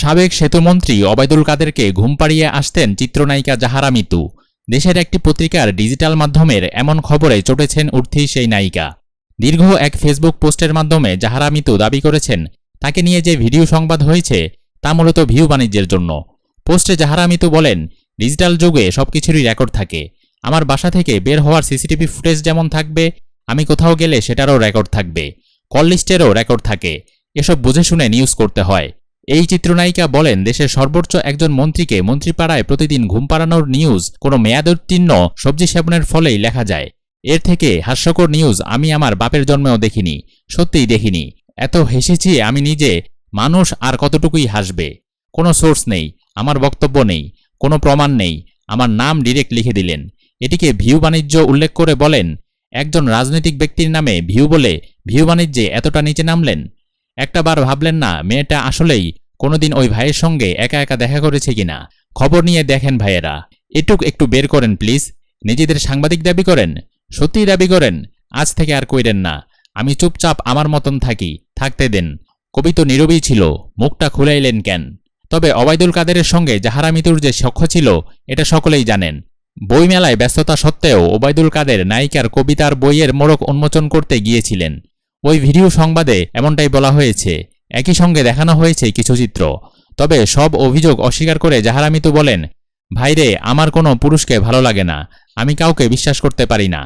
সাবেক সেতুমন্ত্রী অবায়দুল কাদেরকে ঘুম পাড়িয়ে আসতেন চিত্রনায়িকা জাহারা মিতু। দেশের একটি পত্রিকার ডিজিটাল মাধ্যমের এমন খবরে চটেছেন উঠতি সেই নায়িকা। দীর্ঘ এক ফেসবুক পোস্টের মাধ্যমে জাহারা মিতু দাবি করেছেন, তাকে নিয়ে যে ভিডিও সংবাদ হয়েছে, তা মূলত ভিউ বাণিজ্যের জন্য। পোস্টে জাহারা মিতু বলেন, ডিজিটাল যুগে সবকিছুরই রেকর্ড থাকে। আমার বাসা থেকে বের হওয়ার সিসিটিভি ফুটেজ যেমন থাকবে, আমি কোথাও গেলে সেটারও রেকর্ড থাকবে। কল লিস্টেরও রেকর্ড থাকে। এসব বুঝে শুনে নিউজ করতে হয়। এই চিত্রনায়িকা বলেন, দেশের সর্বোচ্চ একজন মন্ত্রীকে মন্ত্রীপাড়ায় প্রতিদিন ঘুম পাড়ানোর নিউজ কোনো মেয়াদোত্তীর্ণ সবজি সেবনের ফলেই লেখা যায়। এর থেকে হাস্যকর নিউজ আমি আমার বাপের জন্মেও দেখিনি, সত্যিই দেখিনি। এত হেসেছি আমি নিজে, মানুষ আর কতটুকুই হাসবে? কোনো সোর্স নেই, আমার বক্তব্য নেই, কোনো প্রমাণ নেই, আমার নাম ডিরেক্ট লিখে দিলেন। এটিকে ভিউ বাণিজ্য উল্লেখ করে বলেন, একজন রাজনৈতিক ব্যক্তির নামে ভিউ বলে ভিউ বাণিজ্যে এতটা নিচে নামলেন? একটা বার ভাবলেন না, মেয়েটা আসলেই কোনোদিন ওই ভাইয়ের সঙ্গে একা একা দেখা করেছে কিনা? খবর নিয়ে দেখেন ভাইয়েরা। এটুক একটু বের করেন প্লিজ। নিজেদের সাংবাদিক দাবি করেন? সত্যিই দাবি করেন? আজ থেকে আর কইরেন না। আমি চুপচাপ আমার মতন থাকি, থাকতে দেন। কবি তো নীরবই ছিল, মুখটা খুলাইলেন কেন? তবে অবায়দুল কাদেরের সঙ্গে জাহারা মিতুর যে সখ্য ছিল, এটা সকলেই জানেন। বইমেলায় ব্যস্ততা সত্ত্বেও ওবায়দুল কাদের নায়িকার কবিতার বইয়ের মোড়ক উন্মোচন করতে গিয়েছিলেন। ওই ভিডিও সংবাদে এমনটাই বলা হয়েছে। একই সঙ্গে দেখানো হয়েছে কিছু চিত্র। তবে সব অভিযোগ অস্বীকার করে জাহারা মিতু বলেন ভাইরে আমার কোনো পুরুষকে ভালো লাগে না। আমি কাউকে বিশ্বাস করতে পারি না।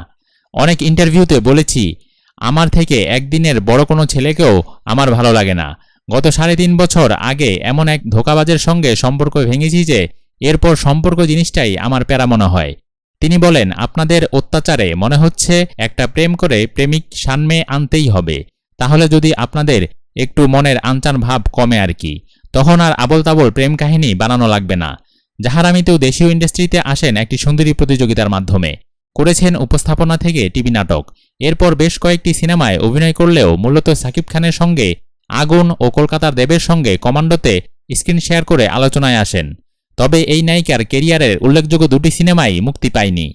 অনেক ইন্টারভিউতে বলেছি, আমার থেকে একদিনের বড় কোনো ছেলেকেও আমার ভালো লাগে না। গত সাড়ে তিন বছর আগে এমন এক ধোকাবাজের সঙ্গে সম্পর্ক ভেঙেছি যে, এরপর সম্পর্ক জিনিসটাই আমার প্যারা মনে হয়। তিনি বলেন, আপনাদের অত্যাচারে মনে হচ্ছে একটা প্রেম করে প্রেমিক সানমে আনতেই হবে। তাহলে যদি আপনাদের একটু মনের আনচান ভাব কমে আর কি, তখন আর আবল তাবল প্রেম কাহিনী বানানো লাগবে না। জাহারামিতেও দেশীয় ইন্ডাস্ট্রিতে আসেন একটি সুন্দরী প্রতিযোগিতার মাধ্যমে। করেছেন উপস্থাপনা থেকে টিভি নাটক। এরপর বেশ কয়েকটি সিনেমায় অভিনয় করলেও মূলত সাকিব খানের সঙ্গে আগুন ও কলকাতার দেবের সঙ্গে কমান্ডোতে স্ক্রিন শেয়ার করে আলোচনায় আসেন। তবে এই নায়িকার কেরিয়ারের উল্লেখযোগ্য দুটি সিনেমাই মুক্তি পায়নি।